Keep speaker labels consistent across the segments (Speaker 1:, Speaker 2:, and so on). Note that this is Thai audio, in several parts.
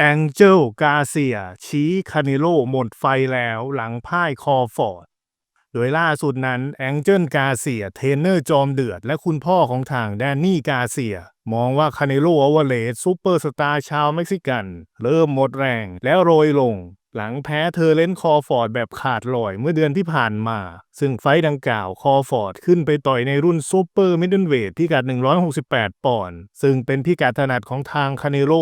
Speaker 1: แองเจลกาเซีย ชี้คาเนโลหมดไฟแล้วหลังพ่ายคอฟอร์ด โดยล่าสุดนั้นแองเจิลกาเซีย เทรนเนอร์จอมเดือด และคุณพ่อของทางแดนนี่กาเซีย มองว่าคาเนโลอวเลสซูเปอร์สตาร์ชาวเม็กซิกัน เริ่มหมดแรงแล้วโรยลง หลังแพ้เธอเล่นคอฟอร์ดแบบขาดลอยเมื่อเดือนที่ผ่านมา ซึ่งไฟดังกล่าวคอฟอร์ดขึ้นไปต่อยในรุ่นซูเปอร์มิดเดิลเวทพิกัด 168 ปอนด์ซึ่งเป็นพิกัดถนัดของทางคาเนโล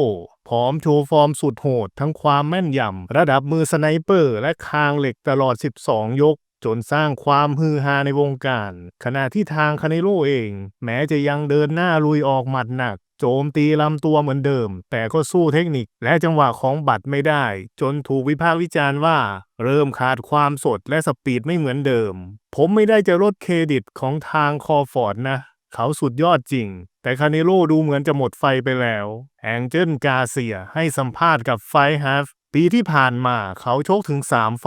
Speaker 1: พร้อมโชว์ฟอร์มสุดโหด ทั้งความแม่นยำ ระดับมือสไนเปอร์ และคางเหล็กตลอด 12 ยกจนสร้างความฮือฮาในวงการ ขณะที่ทางคาเนโลเอง แม้จะยังเดินหน้าลุยออกหมัดหนัก โจมตีลำตัวเหมือนเดิม แต่ก็สู้เทคนิคและจังหวะของบัตรไม่ได้ จนถูกวิพากษ์วิจารณ์ว่า เริ่มขาดความสดและสปีดไม่เหมือนเดิม ผมไม่ได้จะลดเครดิตของทางคอฟอร์ดนะ เขาสุดยอดจริง แต่คาเนโลดูเหมือนจะหมดไฟไปแล้ว แองเจิลกาเซียให้สัมภาษณ์กับไฟฮาฟ ปีที่ผ่านมาเขาชกถึง 3 ไฟ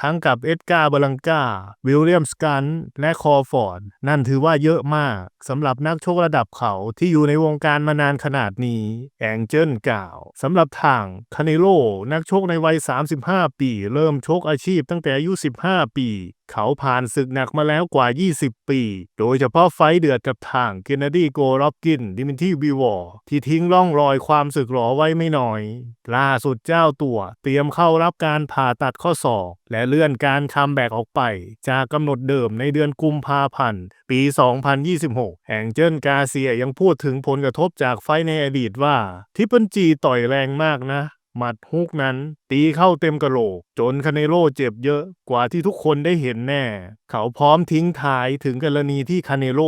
Speaker 1: ทั้งกับเอ็ดการ์บาลังกา วิลเลียมสกันและคอฟอร์ด นั่นถือว่าเยอะมากสำหรับนักชกระดับเขาที่อยู่ในวงการมานานขนาดนี้ แองเจิลกล่าวสำหรับทางคาเนโลนักชกในวัย 35 ปี เริ่มชกอาชีพตั้งแต่อายุ 15 ปีเขาผ่านศึกหนักมาแล้วกว่า 20 ปี โดยเฉพาะไฟเดือดกับทางเกนนดีโกรอบกิน ดิมินที่บีวอร์ที่ทิ้งร่องรอยความสึกหรอไว้ไม่น้อย ล่าสุดเจ้าตัวเตรียมเข้ารับการผ่าตัดข้อศอก และเลื่อนการคัมแบ็กออกไป จากกำหนดเดิมในเดือนกุมภาพันธ์ ปี 2026แห่งเจิ้นกาเซียยังพูดถึงผลกระทบจากไฟในอดีตว่าทิปเปิลจีต่อยแรงมากนะ หมัดฮุกนั้น ตีเข้าเต็มกะโหลก จนคาเนโลเจ็บเยอะกว่าที่ทุกคนได้เห็นแน่ เขาพร้อมทิ้งท้ายถึงกรณีที่คาเนโล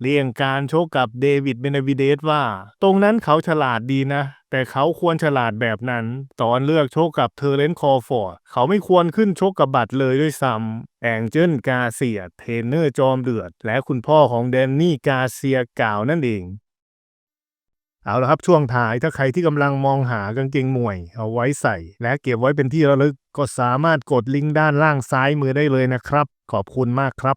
Speaker 1: เลี่ยงการโชกกับเดวิดเบนาวิเดสว่า ตรงนั้นเขาฉลาดดีนะ แต่เขาควรฉลาดแบบนั้น ตอนเลือกโชกกับเทอร์เรนต์คอฟอร์ดเขาไม่ควรขึ้นโชกกับบัตรเลยด้วยซ้ำแองเจิลกาเซียเทรนเนอร์จอมเดือด และคุณพ่อของแดนนี่กาเซียกล่าวนั่นเอง เอาละครับช่วงท้ายถ้าใครที่กำลังมองหากางเกงมวย เอาไว้ใส่ และเก็บไว้เป็นที่ระลึกก็สามารถกดลิงก์ด้านล่างซ้ายมือได้เลยนะครับ ขอบคุณมากครับ